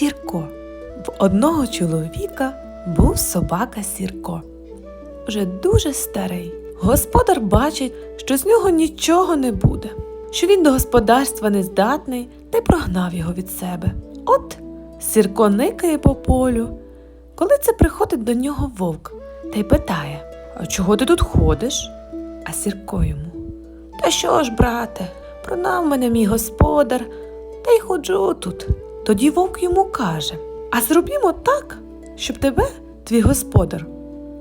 Сірко. В одного чоловіка був собака Сірко. Вже дуже старий. Господар бачить, що з нього нічого не буде, що він до господарства не здатний та й прогнав його від себе. От Сірко никає по полю. Коли це приходить до нього вовк та й питає: А чого ти тут ходиш? А Сірко йому. Та що ж, брате, прогнав мене мій господар, та й ходжу тут. Тоді вовк йому каже: А зробімо так, щоб тебе, твій господар,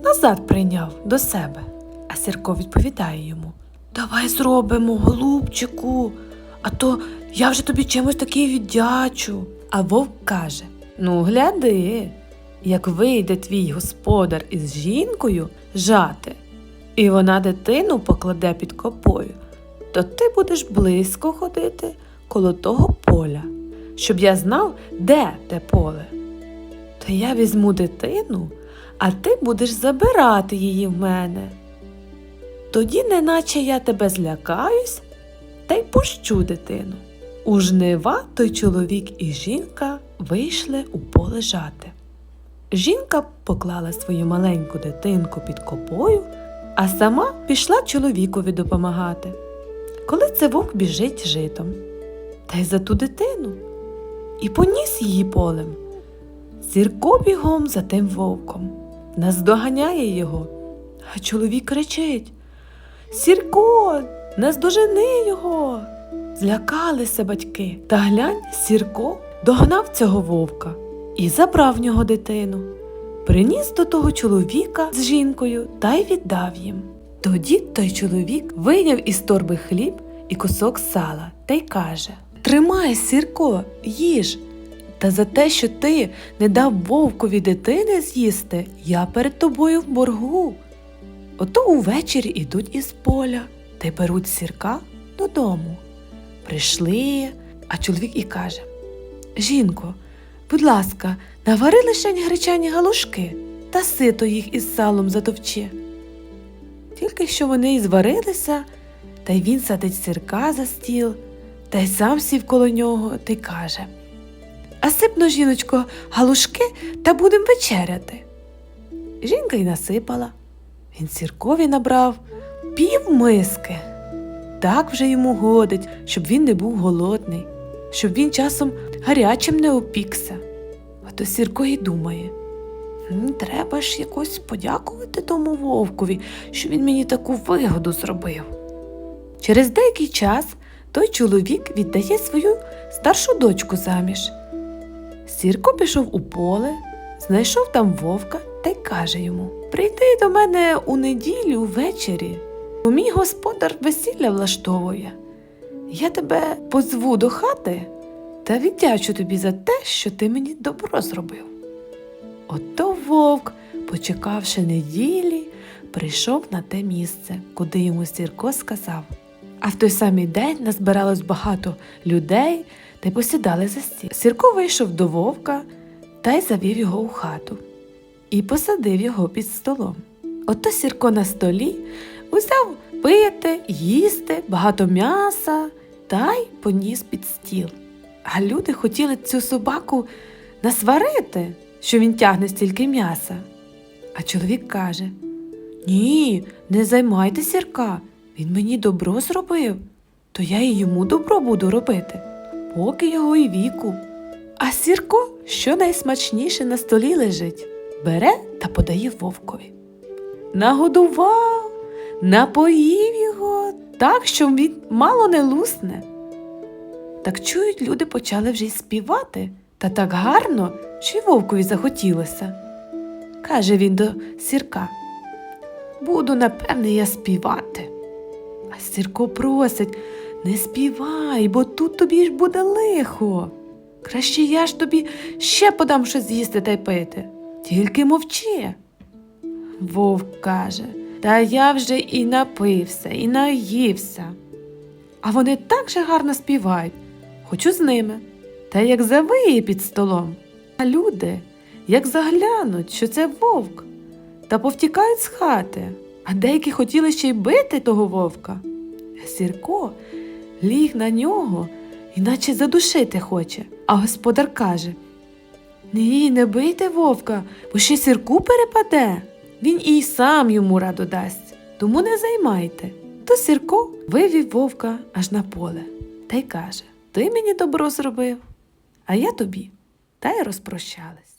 назад прийняв до себе. А Сірко відповідає йому: Давай зробимо, голубчику, а то я вже тобі чимось такий віддячу. А вовк каже: Ну, гляди, як вийде твій господар із жінкою жати, і вона дитину покладе під копою, то ти будеш близько ходити коло того поля, щоб я знав, де те поле. То я візьму дитину, а ти будеш забирати її в мене. Тоді, неначе я тебе злякаюсь, та й пущу дитину. У жнива той чоловік і жінка вийшли у поле жати. Жінка поклала свою маленьку дитинку під копою, а сама пішла чоловікові допомагати. Коли це вовк біжить житом, та й за ту дитину, і поніс її полем. Сірко бігом за тим вовком, наздоганяє його, а чоловік кричить Сірко, наздожени його. Злякалися батьки. Та глянь, Сірко догнав цього вовка і забрав в нього дитину. Приніс до того чоловіка з жінкою та й віддав їм. Тоді той чоловік вийняв із торби хліб і кусок сала та й каже Тримай, Сірко, їж. Та за те, що ти не дав вовкові дитини з'їсти, я перед тобою в боргу. Ото увечері ідуть із поля та й беруть сірка додому. Прийшли, а чоловік і каже Жінко, будь ласка, навари лишень гречані галушки та сито їх із салом затовчи. Тільки що вони і зварилися, та й він садить сирка за стіл, та й сам сів коло нього та й каже А сипно, жіночко, галушки та будем вечеряти. Жінка й насипала. Він сіркові набрав пів миски. Так вже йому годить, щоб він не був голодний, щоб він часом гарячим не опікся. А то Сірко й думає. Треба ж якось подякувати тому вовкові, що він мені таку вигоду зробив. Через деякий час той чоловік віддає свою старшу дочку заміж. Сірко пішов у поле, знайшов там вовка та й каже йому Прийди до мене у неділю ввечері, бо мій господар весілля влаштовує. Я тебе позву до хати та віддячу тобі за те, що ти мені добро зробив. Ото вовк, почекавши неділі, прийшов на те місце, куди йому Сірко сказав. А в той самий день назбиралось багато людей та й посідали за стіл. Сірко вийшов до вовка та й завів його у хату і посадив його під столом. Ото Сірко на столі узяв пити, їсти, багато м'яса та й поніс під стіл. А люди хотіли цю собаку насварити, що він тягне стільки м'яса. А чоловік каже Ні, не займайте сірка, він мені добро зробив, то я і йому добро буду робити, поки його і віку. А сірко, що найсмачніше на столі лежить, бере та подає вовкові. Нагодував, напоїв його так, що він мало не лусне. Так чують, люди почали вже й співати, та так гарно, що й вовкові захотілося. Каже він до сірка. Буду, напевне, я співати. А сірко просить не співай, бо тут тобі ж буде лихо. Краще я ж тобі ще подам щось з'їсти та й пити. Тільки мовчи. Вовк каже, та я вже і напився, і наївся. А вони так же гарно співають, хочу з ними. Та як завиє під столом. А люди, як заглянуть, що це вовк, та повтікають з хати, а деякі хотіли ще й бити того вовка. Сірко ліг на нього, іначе задушити хоче, а господар каже Ні, не бийте вовка, бо ще сірку перепаде. Він і сам йому раду дасть, тому не займайте. То сірко вивів вовка аж на поле та й каже: Ти мені добро зробив, а я тобі. Та й розпрощались.